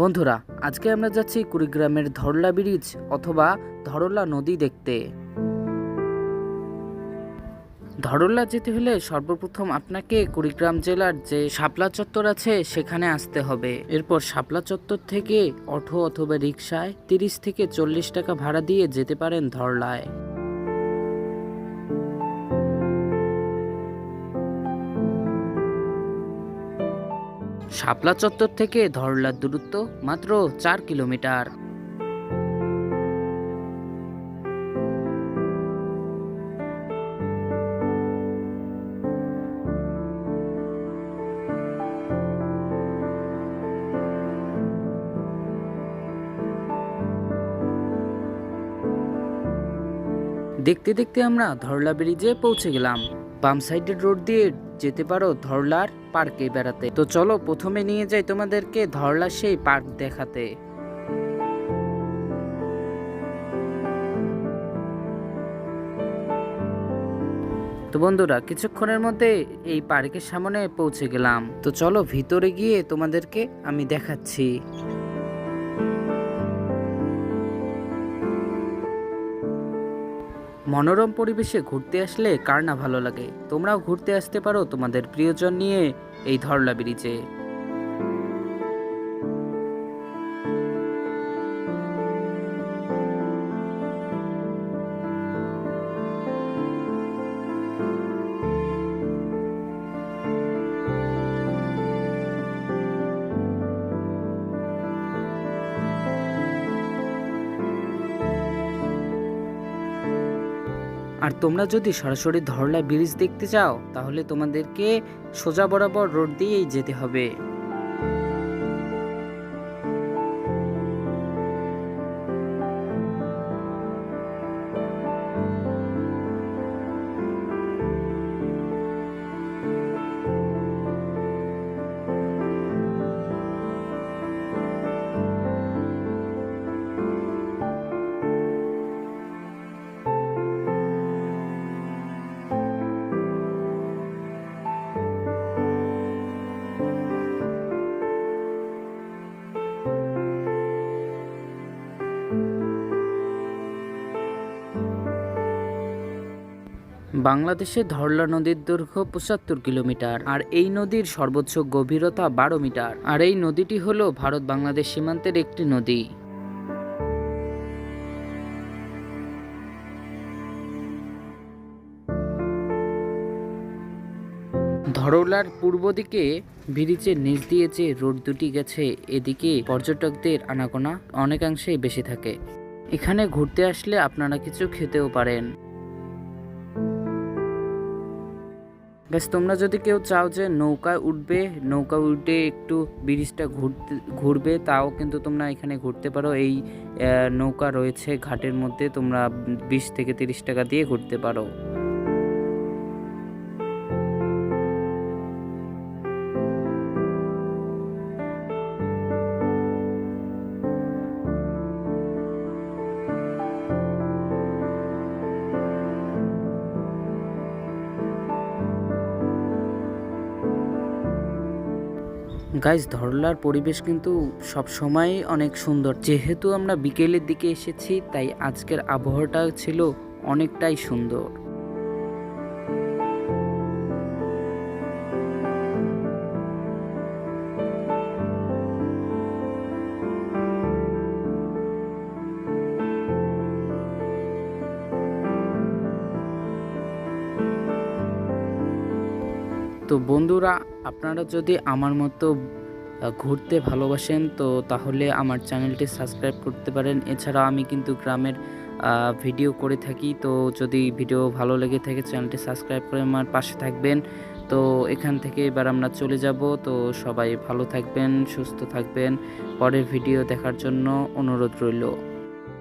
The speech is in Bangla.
বন্ধুরা, আজকে আমরা যাচ্ছি কুড়িগ্রামের ধরলা ব্রিজ অথবা ধরলা নদী দেখতে। ধরলা যেতে হলে সর্বপ্রথম আপনাকে কুড়িগ্রাম জেলার যে শাপলা চত্বর আছে, সেখানে আসতে হবে। এরপর শাপলা চত্বর থেকে অটো অথবা রিক্সায় তিরিশ থেকে চল্লিশ টাকা ভাড়া দিয়ে যেতে পারেন ধরলায়। শাপলা চত্বর থেকে ধরলার দূরত্ব মাত্র চার কিলোমিটার। দেখতে দেখতে আমরা ধরলা ব্রিজে পৌঁছে গেলাম। বাম সাইডের রোড দিয়ে যেতে পারো ধরলার পার্কে বেড়াতে। তো চলো প্রথমে নিয়ে যাই তোমাদেরকে ধরলা সেই পার্ক দেখাতে। তো বন্ধুরা, কিছুক্ষণের মধ্যে এই পার্কের সামনে পৌঁছে গেলাম। তো চলো ভিতরে গিয়ে তোমাদেরকে আমি দেখাচ্ছি। মনোরম পরিবেশে ঘুরতে আসলে কার না ভালো লাগে? তোমরাও ঘুরতে আসতে পারো তোমাদের প্রিয়জন নিয়ে এই ধরলা ব্রিজে। আর তোমরা যদি সরাসরি ধরলা ব্রিজ দেখতে চাও, তাহলে তোমাদেরকে সোজা বরাবর রোড দিয়েই যেতে হবে। বাংলাদেশে ধরলা নদীর দৈর্ঘ্য পঁচাত্তর কিলোমিটার, আর এই নদীর সর্বোচ্চ গভীরতা বারো মিটার। আর এই নদীটি হলো ভারত বাংলাদেশ সীমান্তের একটি নদী। ধরলার পূর্ব দিকে ব্রিজের নিচ দিয়ে যে রোড দুটি গেছে, এদিকে পর্যটকদের আনাগোনা অনেকাংশেই বেশি থাকে। এখানে ঘুরতে আসলে আপনারা কিছু খেতেও পারেন। ব্যাস তোমরা যদি কেউ চাও যে নৌকায় উঠবে নৌকা উঠে একটু ব্রিজটা ঘুরতে, ঘুরবে, তাও কিন্তু তোমরা এখানে ঘুরতে পারো। এই নৌকা রয়েছে ঘাটের মধ্যে, তোমরা বিশ থেকে তিরিশ টাকা দিয়ে ঘুরতে পারো। গাইজ ধরলার পরিবেশ কিন্তু সব সময় অনেক সুন্দর। যেহেতু আমরা বিকেলের দিকে এসেছি, তাই আজকের আবহাওয়াটা ছিল অনেকটাই সুন্দর। তো বন্ধুরা, আপনারা যদি আমার মতো ঘুরতে ভালোবাসেন, তো তাহলে আমার চ্যানেলটি সাবস্ক্রাইব করতে পারেন। এছাড়া আমি কিন্তু গ্রামের ভিডিও করে থাকি। তো যদি ভিডিও ভালো লেগে থাকে, চ্যানেলটি সাবস্ক্রাইব করে আমার পাশে থাকবেন। তো এখান থেকে এবার আমরা চলে যাব। তো সবাই ভালো থাকবেন, সুস্থ থাকবেন। পরের ভিডিও দেখার জন্য অনুরোধ রইল।